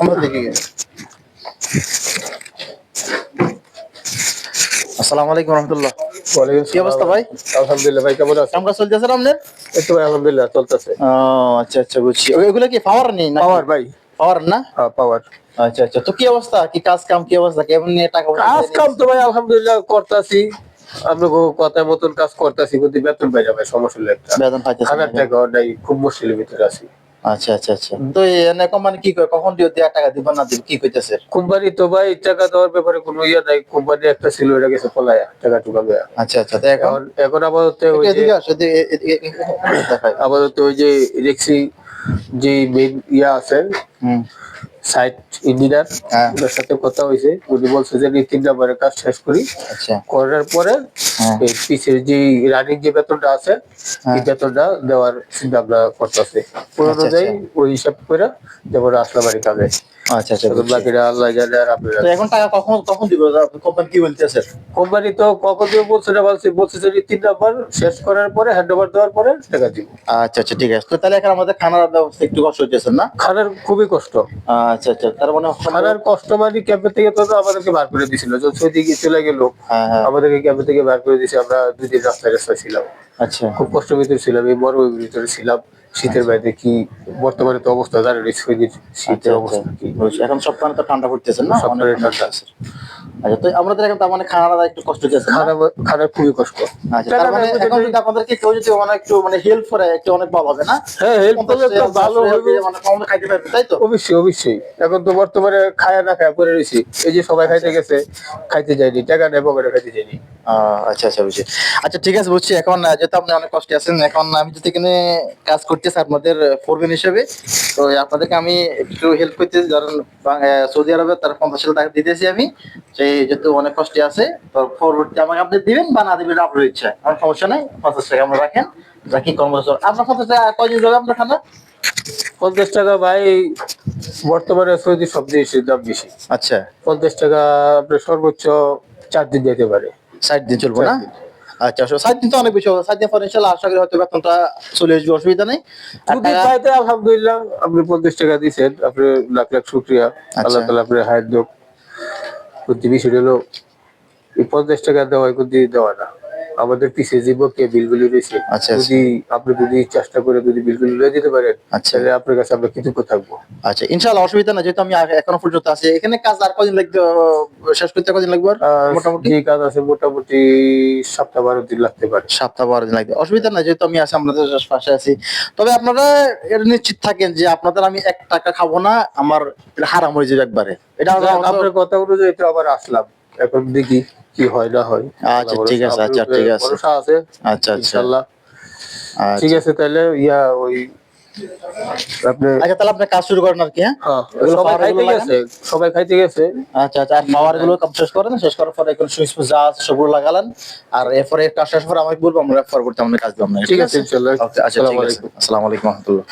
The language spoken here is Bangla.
আমরা দেখি আসসালামু আলাইকুম রহমতুল্লাহ। কি অবস্থা ভাই? আলহামদুলিল্লাহ ভাই কেমন আছেন? কাম চলতেছে আপনার এই তো আলহামদুলিল্লাহ চলতেছে। ও আচ্ছা আচ্ছা বুঝছি। এগুলো কি পাওয়ার নেই না পাওয়ার ভাই। পাওয়ার না? হ্যাঁ পাওয়ার আচ্ছা আচ্ছা তো কি অবস্থা? কি কাজ কাম কি অবস্থা? কেমন নিয়ে টাকা পয়সা কাজ কাম তো ভাই আলহামদুলিল্লাহ করতেছি। কথার মতন কাজ করতেছি কিন্তু বেতন পাই যাবে সমস্যা একটা। বেতন পাইতেছেন হাজার টাকা নাই খুব মুশকিলের ভিতরে আছি। আচ্ছা আচ্ছা আচ্ছা। তো এনে কোম্পানি কি কয়? কখন দিও টাকা দিব না দিব? কি কইতেছে? কোম্পানি তো ভাই টাকা দেওয়ার ব্যাপারে কোনো ইয়ে নাই। কোম্পানি একটা ছিল এটা গেছে পলায়া টাকা টুকা দেয়া আচ্ছা আচ্ছা এখন? এখন আপাতত ওই যে আপাতত ওই যে রেক্সি যে মেন ইয়া আছে হুম। সাইট ইঞ্জিনিয়ার হ্যাঁ। ওনার সাথে কথা হয়েছে। উনি বলছে যে তিন নম্বরের কাজ শেষ করি। আচ্ছা। করার পরে পিসের যে রানিং যে বেতনটা আছে এই বেতনটা দেওয়ার চিন্তা ভাবনা করতেছে। পুরো আচ্ছা, অনুযায়ী ওই হিসাব করে যেমন আসলাম বাড়ি কাজে। আচ্ছা আচ্ছা। বাকিটা আল্লাহ জানে আর তো এখন টাকা কখন কখন দিব? কোম্পানি কি বলতেছে? কোম্পানি তো কখন দিয়ে বলছে না বলছে বলছে যে তিন নম্বর শেষ করার পরে হ্যান্ড ওভার দেওয়ার পরে টাকা দিব। আচ্ছা আচ্ছা ঠিক আছে। তো তাহলে এখন আমাদের খানার ব্যবস্থা একটু কষ্ট হইতেছে না? খানার খুবই কষ্ট। আচ্ছা আচ্ছা তার মানে খানার কষ্ট মানে ক্যাম্পের থেকে তো আমাদেরকে বার করে দিছিল। যখন সৌদি গিয়ে চলে গেল হ্যাঁ হ্যাঁ। আমাদেরকে ক্যাম্পের থেকে বার করে দিয়েছে আমরা দুই দিন রাস্তায় রাস্তায় ছিলাম। আচ্ছা। খুব কষ্টের ভিতরে ছিলাম এই মরুভূমির ভিতরে ছিলাম। শীতের বাইরে কি বর্তমানে তো অবস্থা জানেন সৌদির শীতের আচ্ছা, অবস্থা কি? বুঝছি। এখন সপ্তাহে তো ঠান্ডা পড়তেছে না? অনেক ঠান্ডা। আছে। আচ্ছা তো আমাদের এখন তার মানে একটু কষ্ট খানা খানা খুবই কষ্ট। আচ্ছা তার মানে এখন যদি আপনাদেরকে কেউ যদি মানে একটু মানে হেল্প করে একটু অনেক ভালো হবে না? হ্যাঁ হেল্প করলে তো ভালো হবে। মানে কম খাইতে পারবে তাই তো? অবশ্যই অবশ্যই। এখন তো বর্তমানে খায়া না খায়া পরে রয়েছি। এই যে সবাই খাইতে গেছে খাইতে যায়নি টাকা নেই পকেটে খাইতে যায়নি। আচ্ছা আচ্ছা বুঝছি। আচ্ছা ঠিক আছে বুঝছি। এখন যেহেতু আপনি অনেক কষ্টে আছেন এখন আমি যদি এখানে কাজ করতেছি আপনাদের ফোরবেন হিসেবে। তো আপনাদেরকে আমি একটু হেল্প করতেছি। ধরেন সৌদি আরবে তার পঞ্চাশ হাজার টাকা দিতেছি আমি। সেই যেহেতু অনেক কষ্টে আছে তো ফরওয়ার্ডটা আমাকে আপনি দিবেন বা না দিবেন আপনার ইচ্ছা। আমার সমস্যা নাই পঞ্চাশ টাকা আমরা রাখেন রাখি কর্মচার আপনার পঞ্চাশ টাকা কয়দিন যাবে আপনার খানা? পঞ্চাশ টাকা ভাই বর্তমানে সৌদি সব জিনিসের দাম বেশি। আচ্ছা। পঞ্চাশ টাকা আপনার সর্বোচ্চ চার দিন যেতে পারে। ষাট দিন চলবো না। আচ্ছা ষাট দিন তো অনেক বেশি হবে। ষাট দিন পর ইনশাল্লাহ আশা করি হয়তো বেতনটা চলে আসবে অসুবিধা নেই। যদি পাইতে আলহামদুলিল্লাহ আপনি পঞ্চাশ টাকা দিয়েছেন আপনি লাখ লাখ শুক্রিয়া। আল্লাহ তালা আপনার হায়াত যোগ প্রতি বিষয় হলো এই পঞ্চাশ টাকা দেওয়া কিন্তু দেওয়া না। আমাদের পিছিয়ে যে কে বিলগুলি রয়েছে আচ্ছা, যদি আপনি যদি চেষ্টা করে যদি বিলগুলি লয়ে দিতে পারেন আচ্ছা। তাহলে আপনার কাছে আমরা কৃতজ্ঞ থাকব। আচ্ছা ইনশাআল্লাহ অসুবিধা না যেহেতু আমি এখনও পর্যন্ত আছি। এখানে কাজ আর কদিন লাগবে শেষ করতে কদিন লাগবে মোটামুটি? যে কাজ আছে মোটামুটি সপ্তাহ বারো দিন লাগতে পারে। সপ্তাহ বারো দিন লাগবে। অসুবিধা না যেহেতু আমি আছি আপনাদের পাশে আছি। তবে আপনারা এটা নিশ্চিত থাকেন যে আপনাদের আমি এক টাকা খাব না আমার হারাম হয়ে যাবে একবারে। এটা আপনার কথা অনুযায়ী তো আবার আসলাম। এখন দেখি। কি হয় না হয়। আচ্ছা, ঠিক আছে, আচ্ছা, ঠিক আছে। ভরসা আছে আচ্ছা আচ্ছা। আচ্ছা। ঠিক আছে তাহলে ইয়া ওই আচ্ছা তাহলে আপনি কাজ শুরু করেন আর কি হ্যাঁ? হ্যাঁ সবাই খাইতে গেছে সবাই খাইতে গেছে। আচ্ছা আচ্ছা আর পাওয়ারগুলো শেষ করেন শেষ করার পরে এখন সুইচ ফুইচ যা আছে সবগুলো লাগালেন। আর এরপরে কাজ শেষ করে আমাকে বলব আমরা পরবর্তী কাজ দিব আপনাকে ঠিক আছে ইনশাল্লাহ। আচ্ছা ঠিক আছে। আলাইকুম। আসসালামু আলাইকুম রহমতুল্লাহ।